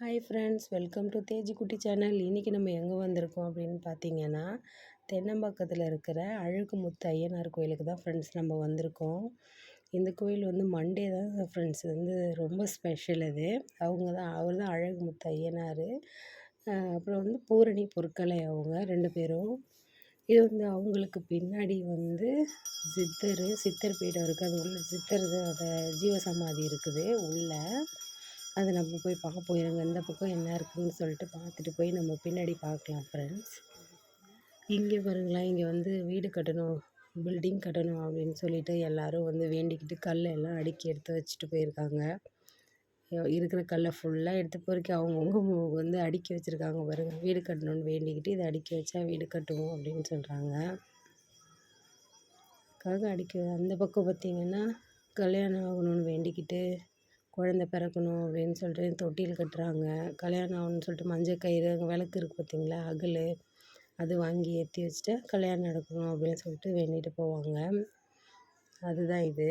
Hi friends welcome to Teji Kutti channel இன்றைக்கி நம்ம எங்கே வந்திருக்கோம் அப்படின்னு பார்த்தீங்கன்னா தென்னம்பாக்கத்தில் இருக்கிற அழகுமுத்து ஐயனார் கோயிலுக்கு தான் ஃப்ரெண்ட்ஸ் நம்ம வந்திருக்கோம். இந்த கோயில் வந்து மண்டே தான் ஃப்ரெண்ட்ஸ் வந்து ரொம்ப ஸ்பெஷல் அது அவங்க தான் அவர் தான் அழகுமுத்து ஐயனார் அப்புறம் வந்து பூரணி பொற்கலை அவங்க ரெண்டு பேரும். இது வந்து அவங்களுக்கு பின்னாடி வந்து சித்தர் சித்தர் பீடம் இருக்குது அது உள்ள சித்தர் அதை ஜீவசமாதி இருக்குது உள்ளே. அதை நம்ம போய் பார்ப்போம் இருங்க இந்த பக்கம் என்ன இருக்குதுன்னு சொல்லிட்டு பார்த்துட்டு போய் நம்ம பின்னாடி பார்க்கலாம் ஃப்ரெண்ட்ஸ் இங்கே பாருங்களேன். இங்கே வந்து வீடு கட்டணும் பில்டிங் கட்டணும் அப்படின்னு சொல்லிட்டு எல்லோரும் வந்து வேண்டிக்கிட்டு கல் எல்லாம் அடுக்கி எடுத்து வச்சுட்டு போயிருக்காங்க. இருக்கிற கல்லை ஃபுல்லாக எடுத்து பொறுக்கி அவங்கவுங்க வந்து அடுக்கி வச்சுருக்காங்க பாருங்கள் வீடு கட்டணும்னு வேண்டிக்கிட்டு இதை அடுக்கி வச்சா வீடு கட்டுவோம் அப்படின்னு சொல்கிறாங்க அதுக்காக அடுக்கி அந்த பக்கம் பார்த்திங்கன்னா கல்யாணம் ஆகணும்னு வேண்டிக்கிட்டு குழந்த பிறக்கணும் அப்படின்னு சொல்லிட்டு தொட்டில் கட்டுறாங்க. கல்யாணம் ஆகணும்னு சொல்லிட்டு மஞ்சள் கயிறு அங்கே விளக்கு இருக்குது பார்த்தீங்களா அகல். அது வாங்கி ஏற்றி வச்சுட்டு கல்யாணம் நடக்கணும் அப்படின்னு சொல்லிட்டு வேண்டிகிட்டு போவாங்க. அதுதான் இது.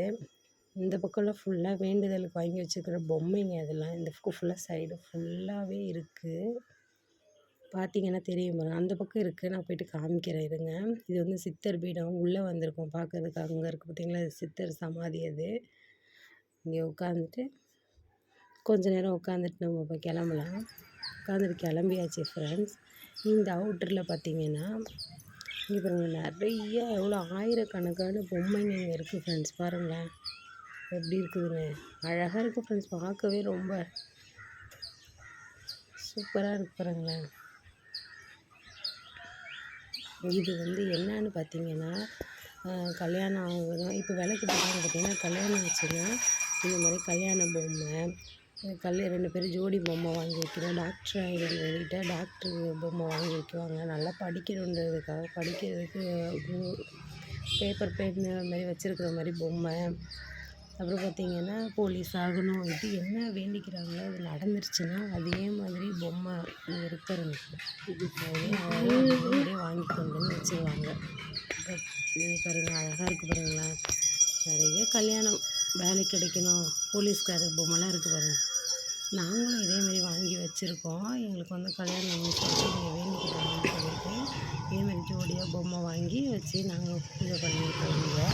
இந்த பக்கம்லாம் ஃபுல்லாக வேண்டுதலுக்கு வாங்கி வச்சுருக்கிற பொம்மைங்க அதெல்லாம். இந்த பக்கம் ஃபுல்லாக சைடு ஃபுல்லாகவே இருக்குது பார்த்தீங்கன்னா தெரியும் பாருங்க. அந்த பக்கம் இருக்குது நான் போயிட்டு காமிக்கிறேன் இருங்க. இது வந்து சித்தர் பீடம். உள்ளே வந்திருக்கோம். பார்க்கறதுக்கு அங்கே இருக்குது பார்த்தீங்களா சித்தர் சமாதி அது. இங்கே உட்காந்துட்டு கொஞ்ச நேரம் உட்காந்துட்டு நம்ம இப்போ கிளம்பலாம். உட்காந்துட்டு கிளம்பியாச்சு ஃப்ரெண்ட்ஸ் இந்த அவுட்டரில் பார்த்தீங்கன்னா இங்கே பாருங்கள் நிறைய எவ்வளோ ஆயிரக்கணக்கான பொம்மைங்க இங்கே இருக்குது ஃப்ரெண்ட்ஸ் பாருங்களேன். எப்படி இருக்குதுன்னு அழகாக இருக்குது ஃப்ரெண்ட்ஸ் பார்க்கவே ரொம்ப சூப்பராக இருக்கு பாருங்களேன். இது வந்து என்னன்னு பார்த்தீங்கன்னா கல்யாணம் ஆகுதுன்னா இப்போ விளக்கு போட்டாங்க பார்த்தீங்கன்னா கல்யாணம் ஆச்சுன்னா இந்த மாதிரி கல்யாண பொம்மை கல் ரெண்டு பேரும் ஜோடி பொம்மை வாங்கி வைக்கிறோம். டாக்டர் ஆகிடுன்னு வெளியிட்ட டாக்டரு பொம்மை வாங்கி வைக்குவாங்க. நல்லா படிக்கணுன்றதுக்காக படிக்கிறதுக்கு பேப்பர் பென் அது மாதிரி வச்சுருக்கிற மாதிரி பொம்மை. அப்புறம் பார்த்திங்கன்னா போலீஸ் ஆகணும். இது என்ன வேண்டிக்கிறாங்களோ அது நடந்துருச்சுன்னா அதே மாதிரி பொம்மை இருக்கிறது. அப்படியே வாங்கி கொண்டு வந்து வச்சுருவாங்க பாருங்கள் அழகாக இருக்குது பாருங்களேன். நிறைய கல்யாணம். வேலை கிடைக்கணும். போலீஸ்காரர் பொம்மைலாம் இருக்குது பாருங்கள் நாங்களும் இதேமாரி வாங்கி வச்சுருக்கோம். எங்களுக்கு வந்து கல்யாணம் சொல்லிட்டு நீங்கள் வேண்டிக்கிட்டாங்கன்னு சொல்லிட்டு இதேமாரி ஜோடியாக பொம்மை வாங்கி வச்சு நாங்கள் பூஜை பண்ணியிருக்கோம் இங்கே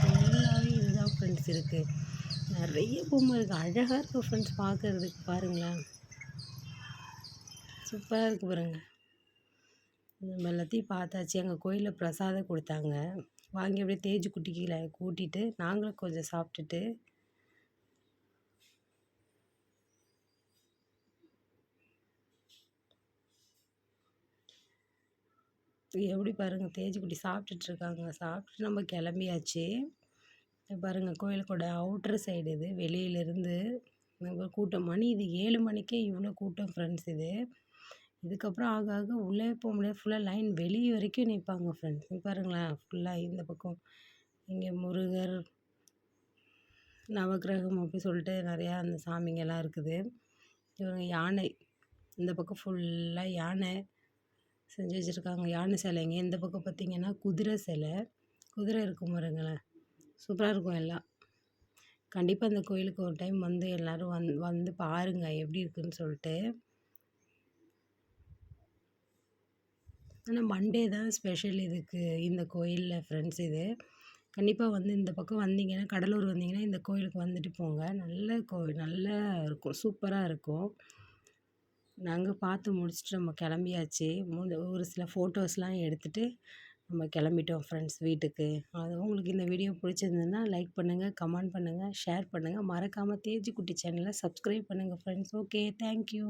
ஃபுல்லாகவே இதுதான் ஃப்ரெண்ட்ஸ் இருக்குது நிறைய பொம்மை இருக்குது அழகாக இருக்குது ஃப்ரெண்ட்ஸ் பார்க்குறதுக்கு பாருங்களேன். சூப்பராக இருக்குது பாருங்கள் நம்ம எல்லாத்தையும் பார்த்தாச்சு. எங்கள் கோயிலில் பிரசாதம் கொடுத்தாங்க. வாங்கி அப்படியே தேஜு குட்டிக்கு கூட்டிட்டு நாங்களும் கொஞ்சம் சாப்பிட்டுட்டு எப்படி பாருங்கள் தேஜு குட்டி சாப்பிட்டுட்ருக்காங்க சாப்பிட்டு நம்ம கிளம்பியாச்சு. பாருங்கள் கோயிலுக்கோட அவுட்ரு சைடு இது. வெளியிலேருந்து கூட்டம் மணி இது. ஏழு மணிக்கே இவ்வளோ கூட்டம் ஃப்ரெண்ட்ஸ் இது. இதுக்கப்புறம் ஆக ஆக உள்ளே போக முடியாது. ஃபுல்லாக லைன் வெளியே வரைக்கும் நிற்பாங்க ஃப்ரெண்ட்ஸ் பாருங்களேன் ஃபுல்லாக இந்த பக்கம். இங்கே முருகர் நவகிரகம் அப்படி சொல்லிட்டு நிறையா அந்த சாமிங்கெல்லாம் இருக்குது. இவங்க யானை இந்த பக்கம் ஃபுல்லாக யானை செஞ்சு வச்சுருக்காங்க. யானை சிலைங்க. இந்த பக்கம் பார்த்திங்கன்னா குதிரை சிலை. குதிரை இருக்கும் பாருங்களேன். சூப்பராக இருக்கும் எல்லாம். கண்டிப்பாக இந்த கோயிலுக்கு ஒரு டைம் வந்து எல்லோரும் வந் வந்து பாருங்கள் எப்படி இருக்குதுன்னு சொல்லிட்டு. ஆனால் மண்டே தான் ஸ்பெஷல் இதுக்கு. இந்த கோயிலில் ஃப்ரெண்ட்ஸ் இது. கண்டிப்பாக வந்து இந்த பக்கம் வந்தீங்கன்னா கடலூர் வந்தீங்கன்னா இந்த கோயிலுக்கு வந்துட்டு போங்க. நல்ல கோவில் நல்லா இருக்கும். சூப்பராக இருக்கும். நாங்கள் பார்த்து முடிச்சுட்டு நம்ம கிளம்பியாச்சு. ஒரு சில ஃபோட்டோஸ்லாம் எடுத்துகிட்டு நம்ம கிளம்பிட்டோம் ஃப்ரெண்ட்ஸ் வீட்டுக்கு. அது உங்களுக்கு இந்த வீடியோ பிடிச்சிருந்ததுன்னா லைக் பண்ணுங்கள் கமெண்ட் பண்ணுங்கள் ஷேர் பண்ணுங்கள் மறக்காமல் தேஜி குட்டி சேனலை சப்ஸ்கிரைப் பண்ணுங்கள் ஃப்ரெண்ட்ஸ் ஓகே தேங்க்யூ